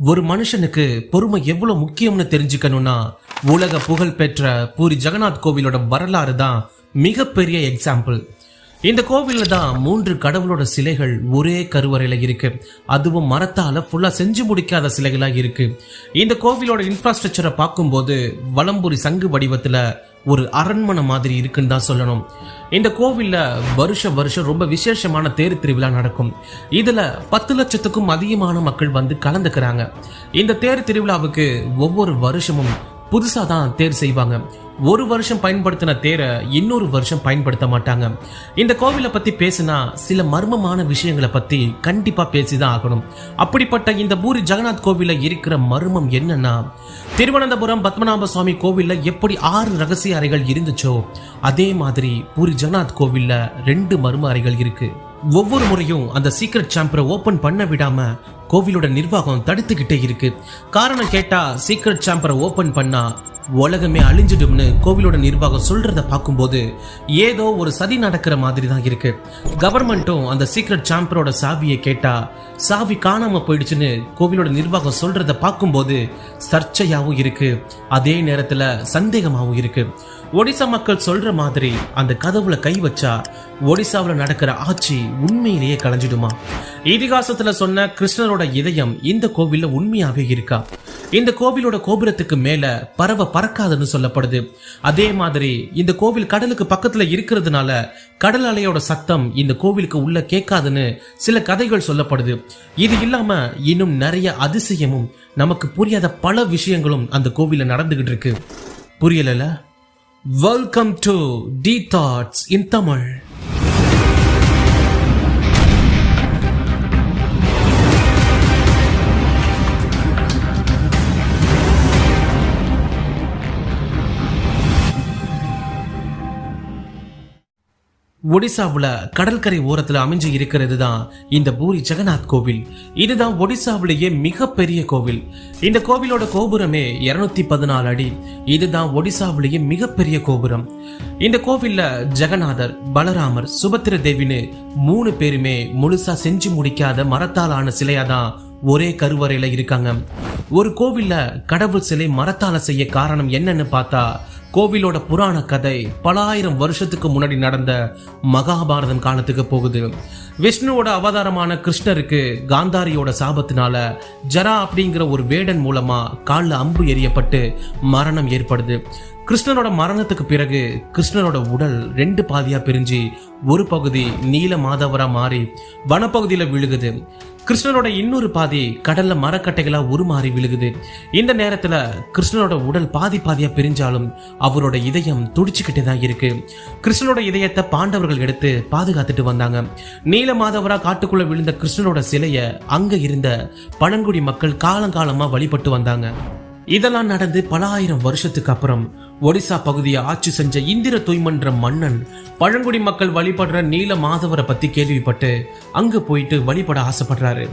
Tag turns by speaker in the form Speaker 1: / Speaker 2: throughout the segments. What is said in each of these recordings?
Speaker 1: ஒரு மனுஷனுக்கு பொறுமை எவ்வளோ முக்கியம்னு தெரிஞ்சுக்கணும்னா உலக புகழ் பெற்ற பூரி ஜெகநாத் கோவிலோட வரலாறு தான் மிகப்பெரிய எக்ஸாம்பிள் இந்த கோவிலில் தான் மூன்று கடவுளோட சிலைகள் ஒரே கருவறையில இருக்கு. அதுவும் மரத்தால் ஃபுல்லாக செஞ்சு முடிக்காத சிலைகளாக இருக்கு. இந்த கோவிலோட இன்ஃப்ராஸ்ட்ரக்சரை பார்க்கும்போது வலம்புரி சங்கு வடிவத்தில் ஒரு அரண்மனை மாதிரி இருக்குன்னு தான் சொல்லணும். இந்த கோவில்ல வருஷ வருஷம் ரொம்ப விசேஷமான தேர் திருவிழா நடக்கும். இதுல பத்து லட்சத்துக்கும் அதிகமான மக்கள் வந்து கலந்துக்கிறாங்க. இந்த தேர் திருவிழாவுக்கு ஒவ்வொரு வருஷமும் புதுசாக தான் தேர் செய்வாங்க. ஒரு வருஷம் பயன்படுத்தின தேரை இன்னொரு வருஷம் பயன்படுத்த மாட்டாங்க. இந்த கோவிலை பத்தி பேசினா சில மர்மமான விஷயங்களை பத்தி கண்டிப்பா பேசிதான் ஆகணும். அப்படிப்பட்ட இந்த பூரி ஜெகநாத் கோவிலில் இருக்கிற மர்மம் என்னன்னா திருவனந்தபுரம் பத்மநாப சுவாமி கோவில்ல எப்படி ஆறு ரகசிய அறைகள் இருந்துச்சோ அதே மாதிரி பூரி ஜெகநாத் கோவில்ல ரெண்டு மர்ம அறைகள் இருக்கு. ஒவ்வொரு முறையும் அந்த சீக்ரெட் சாம்பரை ஓபன் பண்ண விடாம கோவிலோட நிர்வாகம் தடுத்துக்கிட்டே இருக்கு. காரணம் கேட்டா சீக்ரெட் சாம்பரை ஓபன் பண்ணா உலகமே அழிஞ்சிடும்னு கோவிலோட நிர்வாகம் சொல்றத பார்க்கும்போது ஏதோ ஒரு சதி நடக்கிற மாதிரி தான் இருக்கு. கவர்மெண்ட்டும் அந்த சீக்ரெட் சாம்பரோட சாவியை கேட்டா சாவி காணாம போயிடுச்சுன்னு கோவிலோட நிர்வாகம் சொல்றத பார்க்கும்போது சர்ச்சையாவும் இருக்கு. அதே நேரத்துல சந்தேகமாகவும் இருக்கு. ஒடிசா மக்கள் சொல்ற மாதிரி அந்த கதவுல கை வச்சா ஒடிசாவில் நடக்கிற ஆட்சி உண்மையிலேயே கலைஞ்சிடுமா? இதிகாசத்துல சொன்ன கிருஷ்ணரோட இதயம் இந்த கோவில்ல உண்மையாவே இருக்கா? இந்த கோவிலோட கோபுரத்துக்கு மேல பறவை பறக்காதுன்னு சொல்லப்படுது. அதே மாதிரி இந்த கோவில் கடலுக்கு பக்கத்துல இருக்கிறதுனால கடல் அலையோட சத்தம் இந்த கோவிலுக்கு உள்ள கேட்காதுன்னு சில கதைகள் சொல்லப்படுது. இது இல்லாம இன்னும் நிறைய அதிசயமும் நமக்கு புரியாத பல விஷயங்களும் அந்த கோவில நடந்துகிட்டு இருக்கு. புரியலல? Welcome to the thoughts in Tamil ஒடிசாவுல கடற்கரை ஓரத்துல அமைஞ்சு இருக்கிறது தான் இந்த பூரி ஜெகநாத் கோவில். இதுதான் ஒடிசாவிலேயே மிகப்பெரிய கோவில். இந்த கோவிலோட கோபுரமே 214 பதினாலு அடி. இதுதான் ஒடிசாவிலேயே மிகப்பெரிய கோபுரம். இந்த கோவில்ல ஜெகநாதர் பலராமர் சுபத்திர தேவின்னு மூணு பேருமே முழுசா செஞ்சு முடிக்காத மரத்தால் ஆன சிலையா தான் ஒரே கருவறையில இருக்காங்க. ஒரு கோவில்ல கடவுள் சிலை மரத்தால செய்ய காரணம் என்னன்னு பார்த்தா கோவிலோட புராண கதை பல ஆயிரம் வருஷத்துக்கு முன்னாடி நடந்த மகாபாரதம் காலத்துக்கு போகுது. விஷ்ணுவோட அவதாரமான கிருஷ்ணருக்கு காந்தாரியோட சாபத்தினால ஜரா அப்படிங்கிற ஒரு வேடன் மூலமா கால்ல அம்பு எரியப்பட்டு மரணம் ஏற்படுது. கிருஷ்ணனோட மரணத்துக்கு பிறகு கிருஷ்ணனோட உடல் ரெண்டு பாதியா பிரிஞ்சு ஒரு பகுதி நீல மாதவரா மாறி வனப்பகுதியில் விழுகுது. கிருஷ்ணனோட இன்னொரு பாதி கடல்ல மரக்கட்டைகளா உருமாறி விழுகுது. இந்த நேரத்துல கிருஷ்ணனோட உடல் பாதி பாதியா பிரிஞ்சாலும் அவரோட இதயம் துடிச்சுக்கிட்டே தான் இருக்கு. கிருஷ்ணனோட இதயத்தை பாண்டவர்கள் எடுத்து பாதுகாத்துட்டு வந்தாங்க. நீல மாதவரா காட்டுக்குள்ள விழுந்த கிருஷ்ணனோட சிலைய அங்க இருந்த பழங்குடி மக்கள் காலங்காலமா வழிபட்டு வந்தாங்க. இதெல்லாம் நடந்து பல ஆயிரம் வருஷத்துக்கு அப்புறம் ஒடிசா பகுதியை ஆட்சி செஞ்ச இந்திர தொய்மன்ற மன்னன் பழங்குடி மக்கள் வழிபடுற நீல மாதவரை பத்தி கேள்விப்பட்டு அங்க போயிட்டு வழிபட ஆசைப்படுறாரு.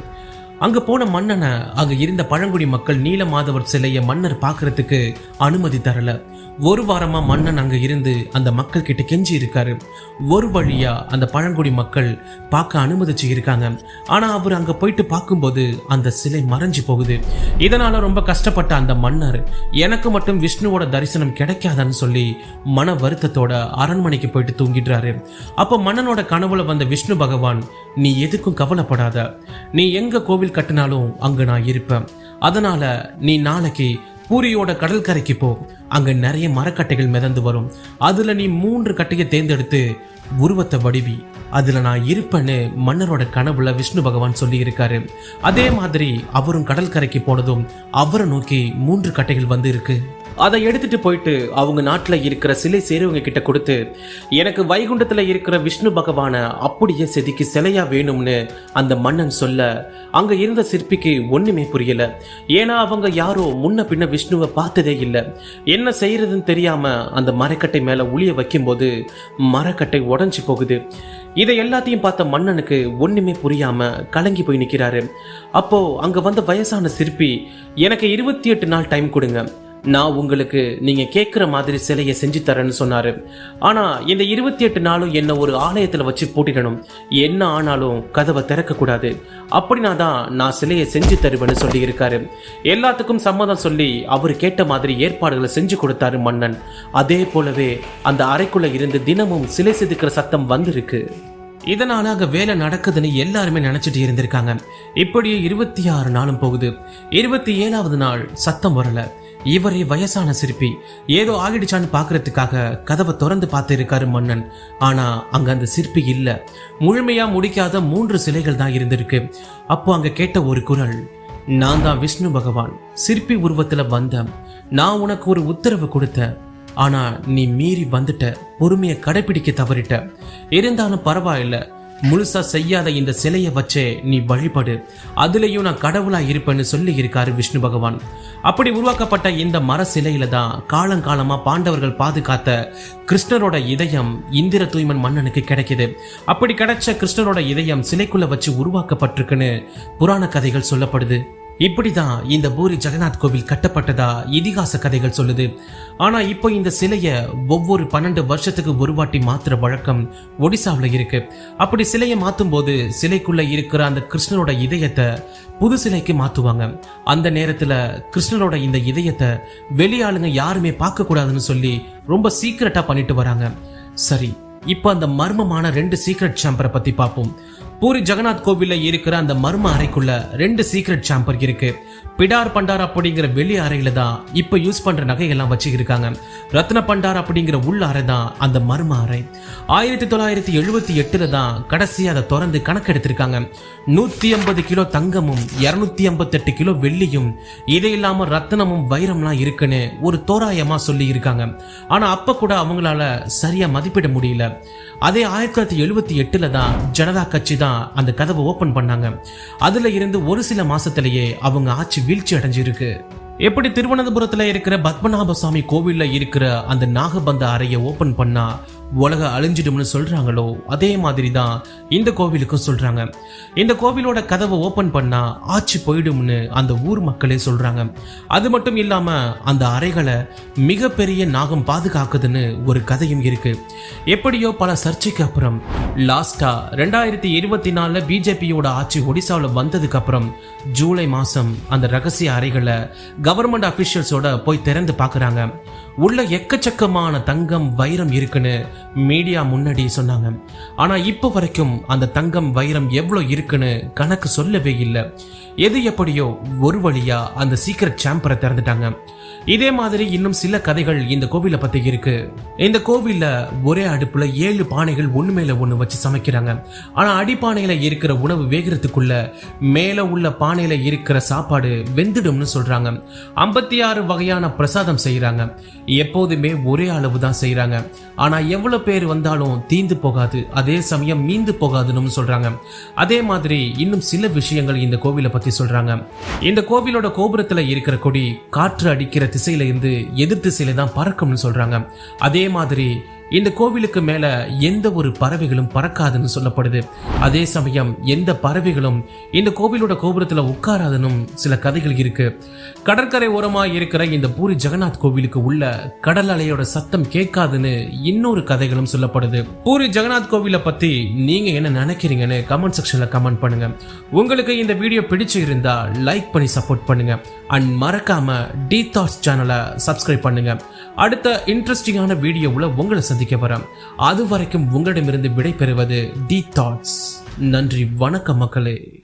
Speaker 1: அங்க போன மன்னனை அங்க இருந்த பழங்குடி மக்கள் நீல மாதவர் சிலைய மன்னர் பாக்குறதுக்கு அனுமதி தரல. ஒரு வாரமா மன்னன் அங்க இருந்து அந்த மக்கள் கிட்ட கெஞ்சி இருக்காரு. ஒரு வழியா அந்த பழங்குடி மக்கள் பார்க்க அனுமதிச்சு இருக்காங்க ஆனா அவர் அங்க போயிட்டு பார்க்கும்போது அந்த சிலை மறைஞ்சு போகுது. இதனால ரொம்ப கஷ்டப்பட்ட அந்த மன்னர் எனக்கு மட்டும் விஷ்ணுவோட தரிசனம் கிடைக்காதான்னு சொல்லி மன வருத்தத்தோட அரண்மனைக்கு போயிட்டு தூங்கிடுறாரு. அப்போ மன்னனோட கனவுல வந்த விஷ்ணு பகவான் நீ எதுக்கும் கவலைப்படாத. நீ எங்க கோவில் கட்டினாலும் அங்க நான் இருப்பேன். அதனால நீ நாளைக்கு பூரியோட கடற்கரைக்கு போ. அங்க நிறைய மரக்கட்டைகள் மிதந்து வரும். அதுல நீ மூன்று கட்டையை தேர்ந்தெடுத்து உருவத்தை வடிவி. அதுல நான் இருப்பேன்னு மன்னரோட கனவுல விஷ்ணு பகவான் சொல்லி இருக்காரு அதே மாதிரி அவரும் கடற்கரைக்கு போனதும் அவரை நோக்கி மூன்று கட்டைகள் வந்து இருக்கு. அதை எடுத்துட்டு போயிட்டு அவங்க நாட்டில் இருக்கிற சிலை சேருவங்க கிட்ட கொடுத்து எனக்கு வைகுண்டத்தில் இருக்கிற விஷ்ணு பகவானை அப்படியே செதுக்கி சிலையா வேணும்னு அந்த மன்னன் சொல்ல அங்க இருந்த சிற்பிக்கு ஒண்ணுமே புரியல. ஏன்னா அவங்க யாரோ முன்ன பின்ன விஷ்ணுவை பார்த்ததே இல்லை. என்ன செய்யறதுன்னு தெரியாம அந்த மரக்கட்டை மேல உளிய வைக்கும்போது மரக்கட்டை உடஞ்சி போகுது. இதை எல்லாத்தையும் பார்த்த மன்னனுக்கு ஒண்ணுமே புரியாம கலங்கி போய் நிற்கிறாரு அப்போ அங்க வந்த வயசான சிற்பி எனக்கு இருபத்தி எட்டு நாள் டைம் கொடுங்க. நான் உங்களுக்கு நீங்கள் கேட்குற மாதிரி சிலையை செஞ்சு தரேன்னு சொன்னார். ஆனால் இந்த இருபத்தி எட்டு நாளும் என்னை ஒரு ஆலயத்தில் வச்சு பூட்டிடணும். என்ன ஆனாலும் கதவை திறக்கக்கூடாது. அப்படினா அப்படின்னா தான் நான் சிலையை செஞ்சு தருவேன்னு சொல்லியிருக்காரு. எல்லாத்துக்கும் சம்மதம் சொல்லி அவர் கேட்ட மாதிரி ஏற்பாடுகளை செஞ்சு கொடுத்தாரு மன்னன். அதே போலவே அந்த அறைக்குள்ளே இருந்து தினமும் சிலை செதுக்கிற சத்தம் வந்திருக்கு. இதனால அங்க வேலை நடக்குதுன்னு எல்லாருமே நினைச்சிட்டு இருந்திருக்காங்க. இப்படியே இருபத்தி ஆறு நாளும் போகுது. இருபத்தி ஏழாவது நாள் சத்தம் வரல. இவரே வயசான சிற்பி. ஏதோ ஆகிடுச்சான்னு பாக்குறதுக்காக கதவை திறந்து பார்த்து இருக்காரு மன்னன். ஆனா அங்க அந்த சிற்பி இல்ல. முழுமையா முடிக்காத மூன்று சிலைகள் தான் இருந்திருக்கு. அப்போ அங்க கேட்ட ஒரு குரல் நான் தான் விஷ்ணு பகவான். சிற்பி உருவத்துல வந்தேன் நான் உனக்கு ஒரு உத்தரவு கொடுத்தேன் ஆனா நீ மீறி வந்துட்ட. பொறுமையை கடைபிடிக்க தவறிட்ட. இருந்தாலும் பரவாயில்ல. முழுசா செய்யாத இந்த சிலையை வச்சே நீ வழிபடு. அதுலேயும் நான் கடவுளா இருப்பேன்னு சொல்லி இருக்காரு விஷ்ணு பகவான். அப்படி உருவாக்கப்பட்ட இந்த மர சிலையில தான் காலங்காலமா பாண்டவர்கள் பாதுகாத்த கிருஷ்ணரோட இதயம் இந்திர தூய்மன் மன்னனுக்கு கிடைக்குது. அப்படி கிடைச்ச கிருஷ்ணரோட இதயம் சிலைக்குள்ள வச்சு உருவாக்கப்பட்டிருக்குன்னு புராண கதைகள் சொல்லப்படுது. இப்படிதான் இந்த பூரி ஜெகநாத் கோவில் கட்டப்பட்டதா இதிகாச கதைகள் சொல்லுது. ஆனா இப்போ இந்த சிலைய ஒவ்வொரு பன்னெண்டு வருஷத்துக்கு ஒரு வாட்டி மாத்துற வழக்கம் ஒடிசாவில் இருக்கு. அப்படி சிலையை மாத்தும் போது சிலைக்குள்ள இருக்கிற அந்த கிருஷ்ணனோட இதயத்தை புது சிலைக்கு மாத்துவாங்க. அந்த நேரத்துல கிருஷ்ணரோட இந்த இதயத்தை வெளியாளுங்க யாருமே பார்க்க கூடாதுன்னு சொல்லி ரொம்ப சீக்கிரட்டா பண்ணிட்டு வராங்க. சரி இப்போ அந்த மர்மமான ரெண்டு சீக்ரெட் சாம்பரை பத்தி பார்ப்போம். பூரி ஜெகநாத் கோவில்ல இருக்கிற அந்த மர்ம அறைக்குள்ள ரெண்டு சீக்ரெட் சாம்பர் இருக்கு. பிடார் பண்டார் அப்படிங்கிற வெளி அறையில தான் இப்ப யூஸ் பண்ற நகைகள்லாம் வச்சு ரத்ன பண்டார் அப்படிங்கிற உள்ள அறை தான் அந்த மர்ம அறை. ஆயிரத்தி தொள்ளாயிரத்தி எழுபத்தி எட்டுல தான் கடைசி அதை திறந்து கணக்கெடுத்திருக்காங்க. நூத்தி ஐம்பது கிலோ தங்கமும் இருநூத்தி ஐம்பத்தெட்டு கிலோ வெள்ளியும் இது இல்லாம ரத்தனமும் வைரம்லாம் இருக்குன்னு ஒரு தோராயமா சொல்லி இருக்காங்க ஆனா அப்ப கூட அவங்களால சரியா மதிப்பிட முடியல. அதே ஆயிரத்தி தொள்ளாயிரத்தி எழுபத்தி எட்டுல தான் ஜனதா கட்சி தான் அந்த கதவை ஓபன் பண்ணாங்க. அதுல இருந்து ஒரு சில மாசத்திலேயே அவங்க ஆட்சி வீழ்ச்சி அடைஞ்சிருக்கு. எப்படி திருவனந்தபுரத்துல இருக்கிற பத்மநாப சுவாமி கோவில்ல இருக்கிற அந்த நாகபந்த அறையை ஓபன் பண்ணா உலக அழிஞ்சிடும்னு சொல்றாங்களோ அதே மாதிரி தான் இந்த கோவிலுக்கும் சொல்றாங்க. இந்த கோவிலோட கதவை ஓபன் பண்ணா ஆட்சி போயிடும்னு அந்த ஊர் மக்களே சொல்றாங்க. அது மட்டும் இல்லாம அந்த அறைகளை மிகப்பெரிய நாகம் பாதுகாக்குதுன்னு ஒரு கதையும் இருக்கு. எப்படியோ பல சர்ச்சைக்கு அப்புறம் லாஸ்டா ரெண்டாயிரத்தி இருபத்தி நாலுல பிஜேபியோட ஆட்சி ஒடிசாவில் வந்ததுக்கு அப்புறம் ஜூலை மாசம் அந்த ரகசிய அறைகளை கவர்மெண்ட் அஃபிஷியல்ஸோட போய் திறந்து பார்க்குறாங்க. உள்ள எக்கச்சக்கமான தங்கம் வைரம் இருக்குன்னு மீடியா முன்னாடி சொன்னாங்க. ஆனால் இப்போ வரைக்கும் அந்த தங்கம் வைரம் எவ்வளோ இருக்குன்னு கணக்கு சொல்லவே இல்லை. எது எப்படியோ ஒரு வழியாக அந்த சீக்கிரட் சாம்பரை திறந்துட்டாங்க. இதே மாதிரி இன்னும் சில கதைகள் இந்த கோவில பத்தி இருக்கு. இந்த கோவில்ல ஒரே அடுப்புல ஏழு பானைகள் ஒண்ணு மேல ஒண்ணு வச்சு சமைக்கிறாங்க. ஆனா அடிப்பானையில இருக்கிற உணவு வேகிறதுக்குள்ள மேல உள்ள பானையில இருக்கிற சாப்பாடு வெந்துடும்னு சொல்றாங்க. ஐம்பத்தி ஆறு வகையான பிரசாதம் செய்யறாங்க எப்போதுமே ஒரே அளவு தான் செய்யறாங்க ஆனா எவ்வளவு பேர் வந்தாலும் தீந்து போகாது அதே சமயம் மீந்து போகாதுன்னு சொல்றாங்க. அதே மாதிரி இன்னும் சில விஷயங்கள் இந்த கோவிலை பத்தி சொல்றாங்க. இந்த கோவிலோட கோபுரத்துல இருக்கிற கொடி காற்று அடிக்கிற திசையில இருந்து எதிர் திசையில தான் பறக்கும்னு சொல்றாங்க. அதே மாதிரி இந்த கோவிலுக்கு மேல எந்த ஒரு பறவைகளும் பறக்காதுன்னு சொல்லப்படுது. அதே சமயம் எந்த பறவைகளும் இந்த கோவிலோட கோபுரத்துல உட்காராதுன்னு சில கதைகள் இருக்கு. கடற்கரை ஓரமா இருக்கிற இந்த பூரி ஜெகநாத் கோவிலுக்கு உள்ள கடல் அலையோட சத்தம் கேட்காதுன்னு இன்னொரு கதைகளும் சொல்லப்படுது. பூரி ஜெகநாத் கோவிலை பத்தி நீங்க என்ன நினைக்கிறீங்கன்னு கமெண்ட் செக்ஷன்ல கமெண்ட் பண்ணுங்க. உங்களுக்கு இந்த வீடியோ பிடிச்சு இருந்தா லைக் பண்ணி சப்போர்ட் பண்ணுங்க. அண்ட் மறக்காம டி தாட்ஸ் சேனலை சப்ஸ்கிரைப் பண்ணுங்க. அடுத்த இன்ட்ரெஸ்டிங்கான வீடியோவில் உங்களை சந்திக்க வரேன் அது வரைக்கும் உங்களிடமிருந்து விடைபெறுவது டி தாட்ஸ். நன்றி வணக்கம் மக்களே.